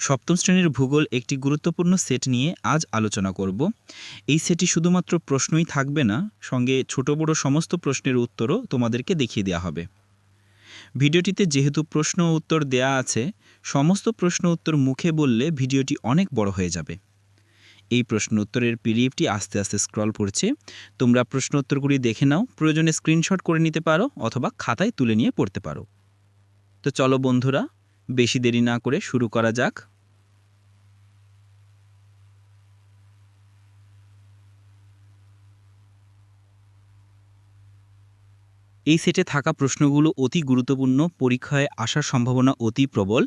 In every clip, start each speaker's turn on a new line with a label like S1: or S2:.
S1: সপ্তম শ্রেণির ভূগোল একটি গুরুত্বপূর্ণ সেট নিয়ে আজ আলোচনা করব। এই সেটটি শুধুমাত্র প্রশ্নই থাকবে না, সঙ্গে ছোট বড় সমস্ত প্রশ্নের উত্তরও তোমাদেরকে দেখিয়ে দেওয়া হবে। ভিডিওটিতে যেহেতু প্রশ্ন উত্তর দেয়া আছে, সমস্ত প্রশ্ন উত্তর মুখে বললে ভিডিওটি অনেক বড় হয়ে যাবে। এই প্রশ্ন উত্তরের পিডিএফটি আস্তে আস্তে স্ক্রল করছে। তোমরা প্রশ্ন উত্তরগুলি দেখে নাও, প্রয়োজনে স্ক্রিনশট করে নিতে পারো অথবা খাতায় তুলে নিয়ে পড়তে পারো। তো চলো বন্ধুরা, বেশি দেরি না করে শুরু করা যাক। এই সেটে থাকা প্রশ্নগুলো অতি গুরুত্বপূর্ণ, পরীক্ষায় আসার সম্ভাবনা অতি প্রবল।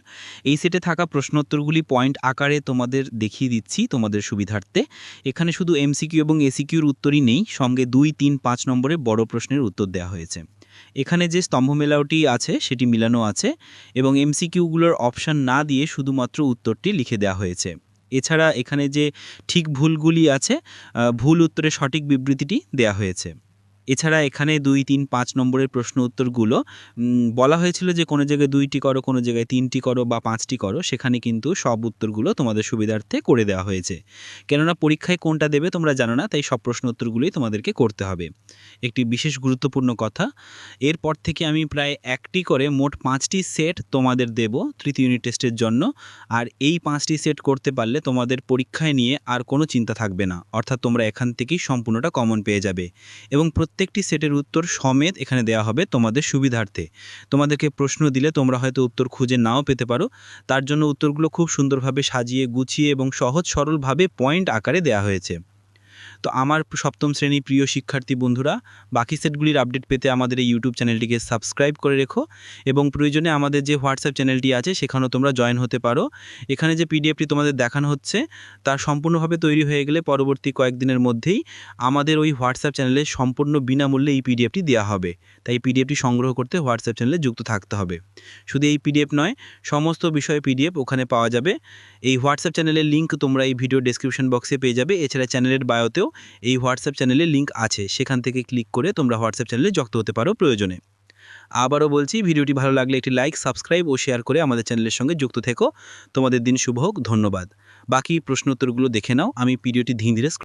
S1: এই সেটে থাকা প্রশ্নোত্তরগুলি পয়েন্ট আকারে তোমাদের দেখিয়ে দিচ্ছি তোমাদের সুবিধার্থে। এখানে শুধু এমসিকিউ এবং এসিকিউর উত্তরই নেই, সঙ্গে দুই, তিন, পাঁচ নম্বরে বড় প্রশ্নের উত্তর দেওয়া হয়েছে। এখানে যে স্তম্ভ মেলাওটি আছে, সেটি মিলানো আছে এবং এমসিকিউগুলোর অপশান না দিয়ে শুধুমাত্র উত্তরটি লিখে দেওয়া হয়েছে। এছাড়া এখানে যে ঠিক ভুলগুলি আছে ভুল উত্তরে সঠিক বিবৃতিটি দেওয়া হয়েছে। এছাড়া এখানে দুই, তিন, পাঁচ নম্বরের প্রশ্ন উত্তরগুলো বলা হয়েছিল যে কোনো জায়গায় দুইটি করো, কোনো জায়গায় তিনটি করো বা পাঁচটি করো, সেখানে কিন্তু সব উত্তরগুলো তোমাদের সুবিধার্থে করে দেওয়া হয়েছে। কেননা পরীক্ষায় কোনটা দেবে তোমরা জানো না, তাই সব প্রশ্ন উত্তরগুলোই তোমাদেরকে করতে হবে। একটি বিশেষ গুরুত্বপূর্ণ কথা, এরপর থেকে আমি প্রায় একটি করে মোট পাঁচটি সেট তোমাদের দেব তৃতীয় ইউনিট টেস্টের জন্য, আর এই পাঁচটি সেট করতে পারলে তোমাদের পরীক্ষায় নিয়ে আর কোনো চিন্তা থাকবে না, অর্থাৎ তোমরা এখান থেকেই সম্পূর্ণটা কমন পেয়ে যাবে। এবং প্রত্যেকটি সেটের উত্তর সমেত এখানে দেয়া হবে তোমাদের সুবিধার্থে। তোমাদেরকে প্রশ্ন দিলে তোমরা হয়তো উত্তর খুঁজে নাও পেতে পারো। তার জন্য উত্তরগুলো খুব সুন্দরভাবে সাজিয়ে, গুছিয়ে এবং সহজ সরলভাবে পয়েন্ট আকারে দেয়া হয়েছে। তো আমার সপ্তম শ্রেণি প্রিয় শিক্ষার্থী বন্ধুরা, বাকি সেটগুলির আপডেট পেতে আমাদের এই ইউটিউব চ্যানেলটিকে সাবস্ক্রাইব করে রেখো এবং প্রয়োজনে আমাদের যে হোয়াটসঅ্যাপ চ্যানেলটি আছে, সেখানেও তোমরা জয়েন হতে পারো। এখানে যে পিডিএফটি তোমাদের দেখানো হচ্ছে তার সম্পূর্ণভাবে তৈরি হয়ে গেলে পরবর্তী কয়েকদিনের মধ্যেই আমাদের ওই হোয়াটসঅ্যাপ চ্যানেলে সম্পূর্ণ বিনামূল্যে এই পিডিএফটি দেওয়া হবে। তাই পিডিএফটি সংগ্রহ করতে হোয়াটসঅ্যাপ চ্যানেলে যুক্ত থাকতে হবে। শুধু এই পিডিএফ নয়, সমস্ত বিষয়ে পিডিএফ ওখানে পাওয়া যাবে। এই হোয়াটসঅ্যাপ চ্যানেলের লিঙ্ক তোমরা এই ভিডিও ডেসক্রিপশন বক্সে পেয়ে যাবে। এছাড়া চ্যানেলের বায়োতেও এই হোয়াটসঅ্যাপ চ্যানেলে লিঙ্ক আছে, সেখান থেকে ক্লিক করে তোমরা হোয়াটসঅ্যাপ চ্যানেলে যুক্ত হতে পারো প্রয়োজনে। আবারও বলছি, ভিডিওটি ভালো লাগলে একটি লাইক, সাবস্ক্রাইব ও শেয়ার করে আমাদের চ্যানেলের সঙ্গে যুক্ত থেকো। তোমাদের দিন শুভ হোক, ধন্যবাদ। বাকি প্রশ্ন উত্তরগুলো দেখে নাও, আমি ভিডিওটি ধীরে ধীরে